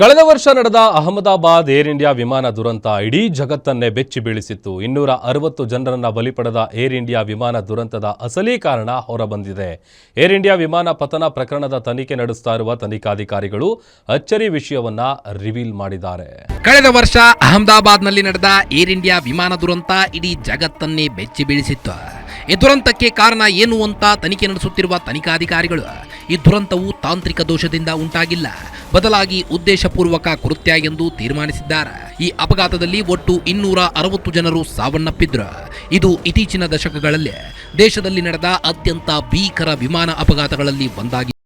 ಕಳೆದ ವರ್ಷ ನಡೆದ ಅಹಮದಾಬಾದ್ ಏರ್ ಇಂಡಿಯಾ ವಿಮಾನ ದುರಂತ ಇಡೀ ಜಗತ್ತನ್ನೇ ಬೆಚ್ಚಿ ಬೀಳಿಸಿತ್ತು. ಇನ್ನೂರ ಅರವತ್ತು ಜನರನ್ನ ಬಲಿ ಪಡೆದ ಏರ್ ಇಂಡಿಯಾ ವಿಮಾನ ದುರಂತದ ಅಸಲಿ ಕಾರಣ ಹೊರಬಂದಿದೆ. ಏರ್ ಇಂಡಿಯಾ ವಿಮಾನ ಪತನ ಪ್ರಕರಣದ ತನಿಖೆ ನಡೆಸ್ತಾ ಇರುವ ತನಿಖಾಧಿಕಾರಿಗಳು ಅಚ್ಚರಿ ವಿಷಯವನ್ನ ರಿವೀಲ್ ಮಾಡಿದ್ದಾರೆ. ಕಳೆದ ವರ್ಷ ಅಹಮದಾಬಾದ್ನಲ್ಲಿ ನಡೆದ ಏರ್ ಇಂಡಿಯಾ ವಿಮಾನ ದುರಂತ ಇಡೀ ಜಗತ್ತನ್ನೇ ಬೆಚ್ಚಿ ಬೀಳಿಸಿತ್ತು. ಈ ದುರಂತಕ್ಕೆ ಕಾರಣ ಏನು ಅಂತ ತನಿಖೆ ನಡೆಸುತ್ತಿರುವ ತನಿಖಾಧಿಕಾರಿಗಳು ಈ ದುರಂತವು ತಾಂತ್ರಿಕ ದೋಷದಿಂದ ಉಂಟಾಗಿಲ್ಲ. ಬದಲಾಗಿ ಉದ್ದೇಶಪೂರ್ವಕ ಕೃತ್ಯ ಎಂದು ತೀರ್ಮಾನಿಸಿದ್ದಾರೆ. ಈ ಅಪಘಾತದಲ್ಲಿ ಒಟ್ಟು ಇನ್ನೂರ ಅರವತ್ತು ಜನರು ಸಾವನ್ನಪ್ಪಿದ್ರು. ಇದು ಇತ್ತೀಚಿನ ದಶಕಗಳಲ್ಲಿ ದೇಶದಲ್ಲಿ ನಡೆದ ಅತ್ಯಂತ ಭೀಕರ ವಿಮಾನ ಅಪಘಾತಗಳಲ್ಲಿ ಒಂದಾಗಿದೆ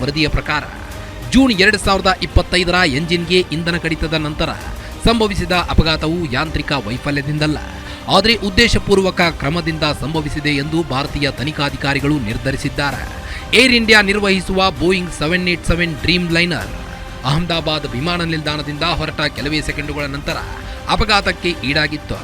ವರದಿಯ ಪ್ರಕಾರ, ಜೂನ್ ಎರಡು ಸಾವಿರದ ಇಪ್ಪತ್ತೈದರ ಎಂಜಿನ್ಗೆ ಇಂಧನ ಕಡಿತದ ನಂತರ ಸಂಭವಿಸಿದ ಅಪಘಾತವು ಯಾಂತ್ರಿಕ ವೈಫಲ್ಯದಿಂದಲ್ಲ, ಆದರೆ ಉದ್ದೇಶಪೂರ್ವಕ ಕ್ರಮದಿಂದ ಸಂಭವಿಸಿದೆ ಎಂದು ಭಾರತೀಯ ತನಿಖಾಧಿಕಾರಿಗಳು ನಿರ್ಧರಿಸಿದ್ದಾರೆ. ಏರ್ ಇಂಡಿಯಾ ನಿರ್ವಹಿಸುವ Boeing seven eight seven Dreamliner Ahmedabad ವಿಮಾನ ನಿಲ್ದಾಣದಿಂದ ಹೊರಟ ಕೆಲವೇ ಸೆಕೆಂಡುಗಳ ನಂತರ ಅಪಘಾತಕ್ಕೆ ಈಡಾಗಿತ್ತು.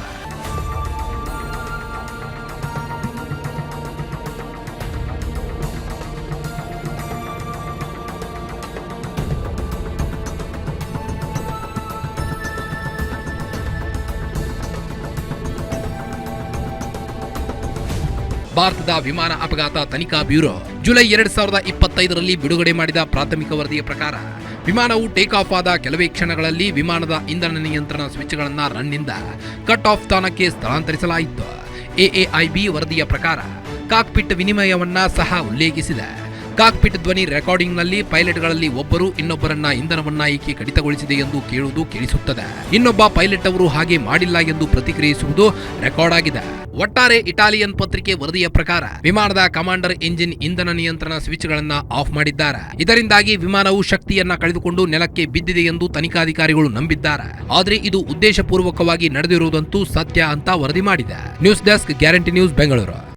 ಭಾರತದ ವಿಮಾನ ಅಪಘಾತ ತನಿಖಾ ಬ್ಯೂರೋ ಜುಲೈ ಎರಡ್ ಸಾವಿರದ ಇಪ್ಪತ್ತೈದರಲ್ಲಿ ಬಿಡುಗಡೆ ಮಾಡಿದ ಪ್ರಾಥಮಿಕ ವರದಿಯ ಪ್ರಕಾರ, ವಿಮಾನವು ಟೇಕ್ ಆಫ್ ಆದ ಕೆಲವೇ ಕ್ಷಣಗಳಲ್ಲಿ ವಿಮಾನದ ಇಂಧನ ನಿಯಂತ್ರಣ ಸ್ವಿಚ್ಗಳನ್ನು ರನ್ನಿಂದ ಕಟ್ ಆಫ್ ಸ್ಥಾನಕ್ಕೆ ಸ್ಥಳಾಂತರಿಸಲಾಯಿತು. ಎಎಐಬಿ ವರದಿಯ ಪ್ರಕಾರ, ಕಾಕ್ಪಿಟ್ ವಿನಿಮಯವನ್ನ ಸಹ ಉಲ್ಲೇಖಿಸಿದೆ. ಕಾಕ್ಪಿಟ್ ಧ್ವನಿ ರೆಕಾರ್ಡಿಂಗ್ನಲ್ಲಿ ಪೈಲಟ್ಗಳಲ್ಲಿ ಒಬ್ಬರು, ಇನ್ನೊಬ್ಬರನ್ನ ಇಂಧನವನ್ನ ಏಕೆ ಕಡಿತಗೊಳಿಸಿದೆ ಎಂದು ಕೇಳುವುದು ಕೇಳಿಸುತ್ತದೆ. ಇನ್ನೊಬ್ಬ ಪೈಲಟ್ ಅವರು ಹಾಗೆ ಮಾಡಿಲ್ಲ ಎಂದು ಪ್ರತಿಕ್ರಿಯಿಸುವುದು ರೆಕಾರ್ಡ್ ಆಗಿದೆ ಒಟ್ಟಾರೆ ಇಟಾಲಿಯನ್ ಪತ್ರಿಕೆ ವರದಿಯ ಪ್ರಕಾರ, ವಿಮಾನದ ಕಮಾಂಡರ್ ಇಂಜಿನ್ ಇಂಧನ ನಿಯಂತ್ರಣ ಸ್ವಿಚ್ಗಳನ್ನ ಆಫ್ ಮಾಡಿದ್ದಾರೆ. ಇದರಿಂದಾಗಿ ವಿಮಾನವು ಶಕ್ತಿಯನ್ನ ಕಳೆದುಕೊಂಡು ನೆಲಕ್ಕೆ ಬಿದ್ದಿದೆ ಎಂದು ತನಿಖಾಧಿಕಾರಿಗಳು ನಂಬಿದ್ದಾರೆ. ಆದರೆ ಇದು ಉದ್ದೇಶಪೂರ್ವಕವಾಗಿ ನಡೆದಿರುವುದಂತೂ ಸತ್ಯ ಅಂತ ವರದಿ ಮಾಡಿದೆ. News desk, guarantee news, Bengaluru.